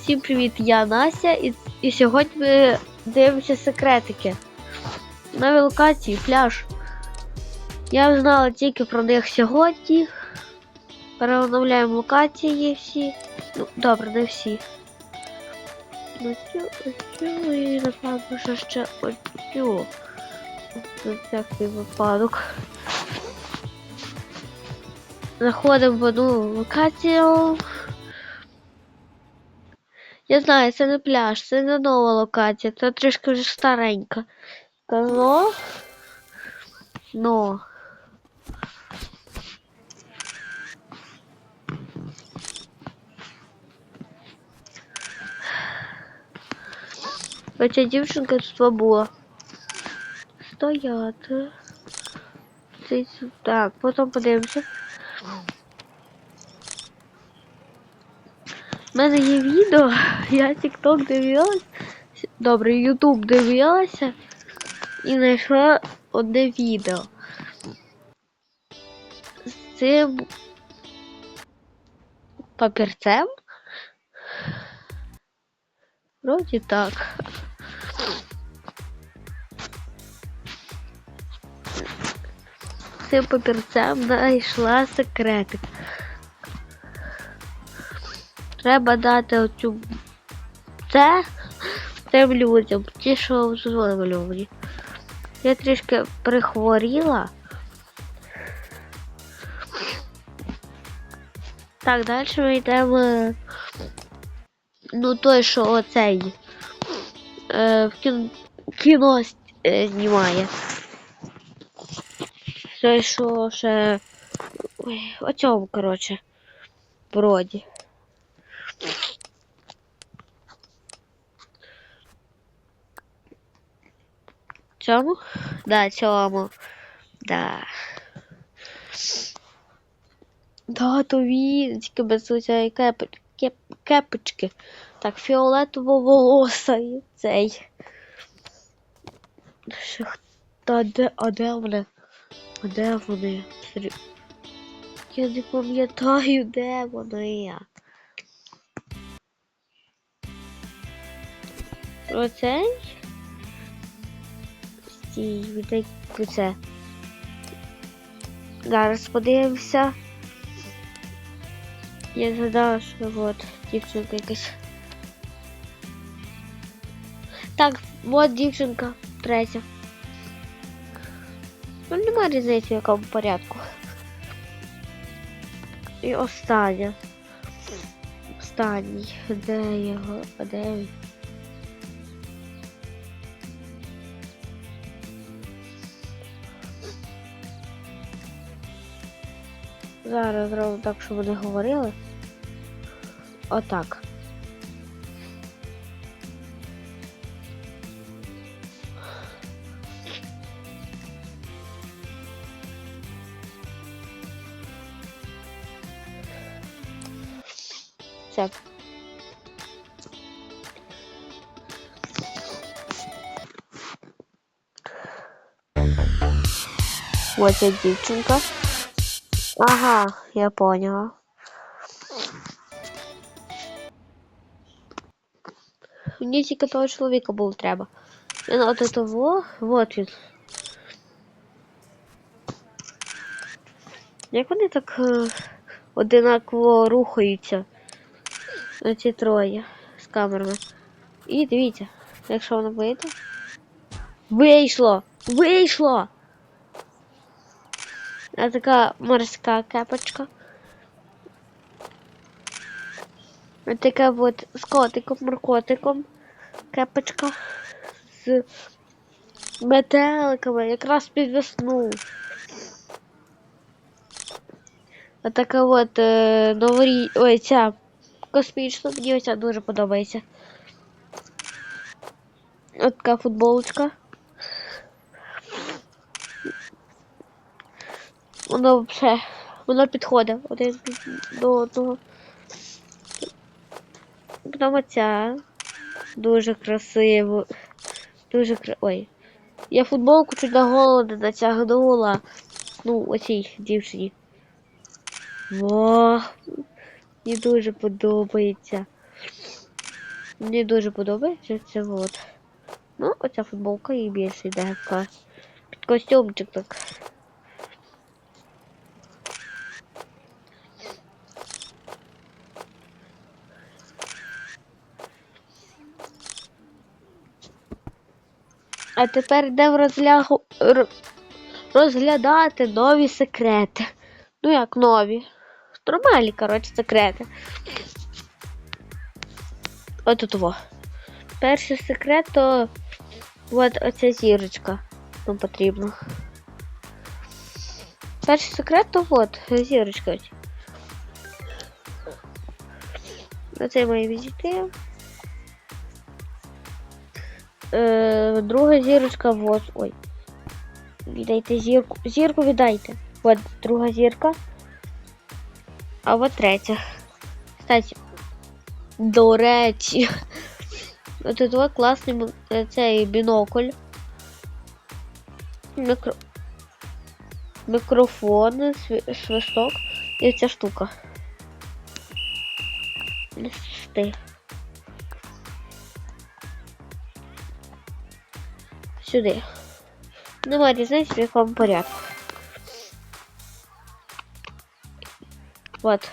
Всім привіт, я Настя, і, і сьогодні ми дивимося секретики. Нові локації, пляж. Я знала тільки про них сьогодні. Переоновляємо локації всі. Ну, добре, не всі. Ну, цю, і напевно, що ще оцю. На всякий випадок. Заходимо в одну локацію. Я знаю, це не пляж, це не нова локація, це трішки вже старенька. Казо. Но. Оця дівчинка тут була. Стояти. Так, потім подивимося. У мене є відео, я TikTok дивилась. Добре, YouTube дивилася і знайшла одне відео. З цим папірцем. Вроді так. Цим папірцем знайшла секретик. Треба дати оцю це тим людям, ті, що зловлювані. Я трішки прихворіла. Так, далі ми йдемо. Ну, той, що оцей е, в кіно, кіно е, знімає. Той, що ще. Ой, о цьому, коротше, вроді. Цьому? Да, цьому. Да. Да, то він, тільки без цієї кеп... кеп... кепочки. Так, фіолетово волоса цей. Ще хто, де, а де вони? А де вони? Я не пам'ятаю, де вони. Оцей? Стій, віддай це. Зараз подивимося. Я згадала, що от дівчинка якась. Так, от дівчинка третя. Ну, немає різниці в якому порядку. І остання. Останній. Де його? Де він? Зараз зробимо так, щоб вони говорили. Отак. Все. Ось ця дівчинка. Ага, я поняла. Мені тільки того чоловіка був треба. Він от того, вот він. Як вони так е, одинаково рухаються? Ці троє з камерами. І дивіться, якщо воно вийде. Вийшло! Вийшло! А така морська кепочка. А така от з котиком, моркотиком кепочка з метеликами, якраз під весну. А така от е, новорі... Ой, ця космічна, мені оця дуже подобається. От така футболочка. Воно все, воно підходить один до одного. Потім оця. Дуже красиво. Дуже кра... Ой. Я футболку чуть на голову не натягнула. Ну, оцій дівчині. Во. Мені дуже подобається. Мені дуже подобається це от. Ну, оця футболка і більше йде. Під костюмчик так. А тепер йдемо розлягу... розглядати нові секрети. Ну як нові? Нормальні, коротше, секрети. От тут во. Перший секрет то от оця зірочка нам потрібна. Перший секрет то от зірочка. Оце мої візити. Е, друга зірочка вот. Ой. Віддайте зірку. Зірку віддайте. От друга зірка. А от третя. Кстати, до речі. От два класний цей бінокль. Мікро... Мікрофон, свисток і ця штука. Листи. Сюди. Немає різниці в якому порядку. Вот.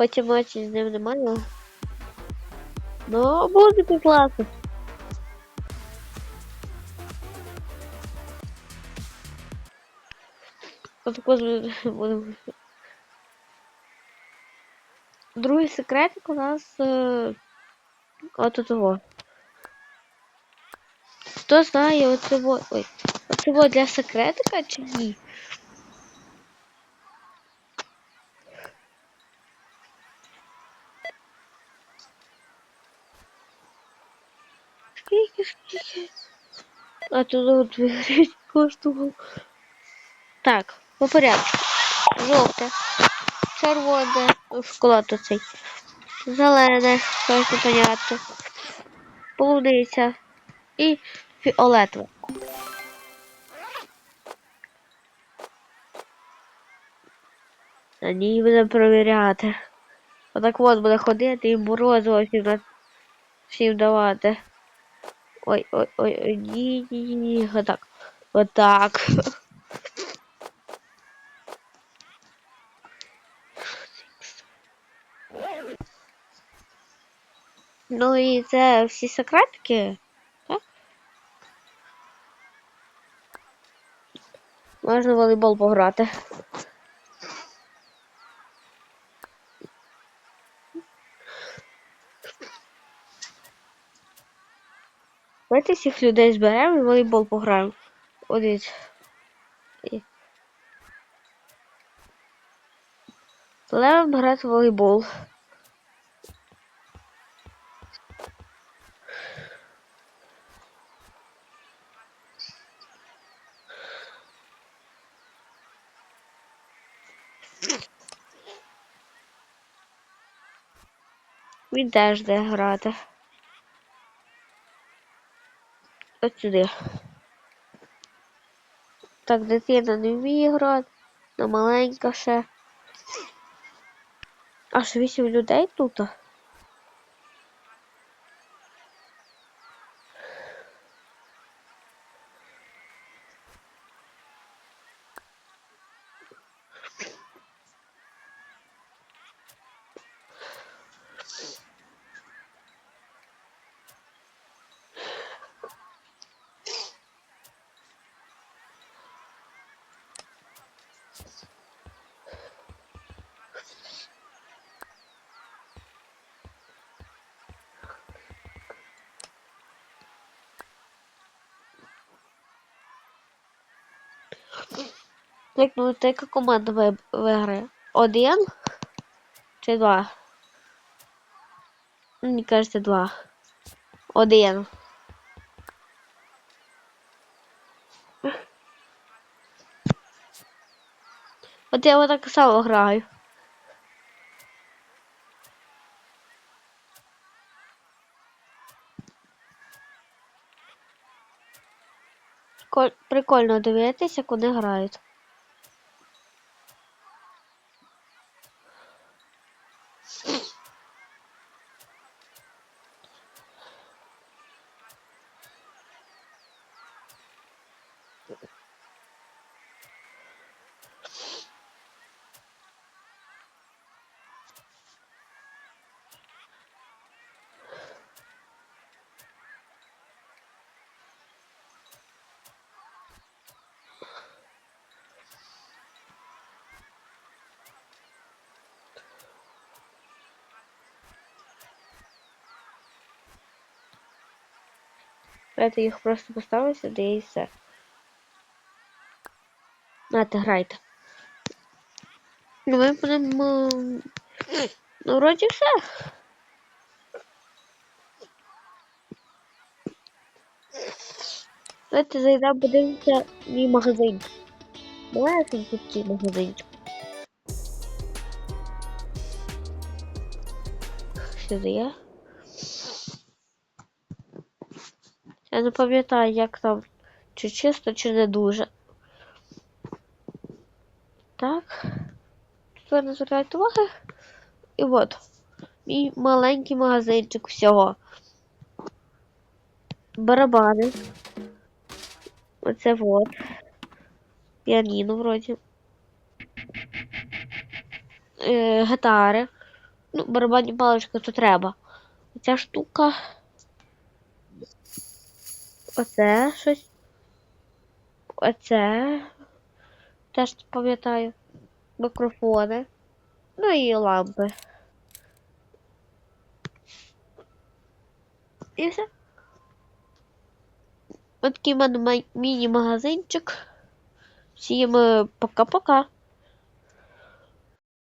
Потім матчі з ним немає. Ну, музику класно. Отако будемо. Другий секретик у нас е, от того. Хто знає оцього. Ой, оцього для секретика чи ні? А тут от вигріть коштував. Так, по порядку. Жовте, червоне, шоколад оцей. Зелене, щось непонятно. Полуниця і фіолетове. На ній буде перевіряти. Отак от буде ходити і морозиво всім, всім давати. Ой, ой, ой, ой, ні, отак. Отак. Ну і це всі секретики, так? Можна волейбол пограти. Давайте всіх людей зберемо і волейбол пограємо. Один. Левом грати волейбол. Він де грати. От сюди. Так, дитина не вміє грати, но маленька ще. Аж вісім людей тут. Як ну, то яка команда ви- виграє? Один чи два? Мені кажеться, два. Один. От я так само граю. Приколь- Прикольно дивитися, вони грають. Давайте їх просто поставити сюди і все. Нате, грайте. Ну, ми будемо. Ну, вроді все. Давайте зайдемо, подивимося мій магазин. Давай я тут такий магазинчик. Сюди є. Я не пам'ятаю, як там, чи чисто, чи не дуже. Так. Тепер не звертайте уваги. І от. Мій маленький магазинчик всього. Барабани. Оце вот. Піаніно вроді. Е, гітари. Ну, барабанні палички то треба. Оця штука. Оце щось. Оце. Теж пам'ятаю. Мікрофони. Ну і лампи. І все. Ось такий в мене міні-магазинчик. Всім е, пока-пока.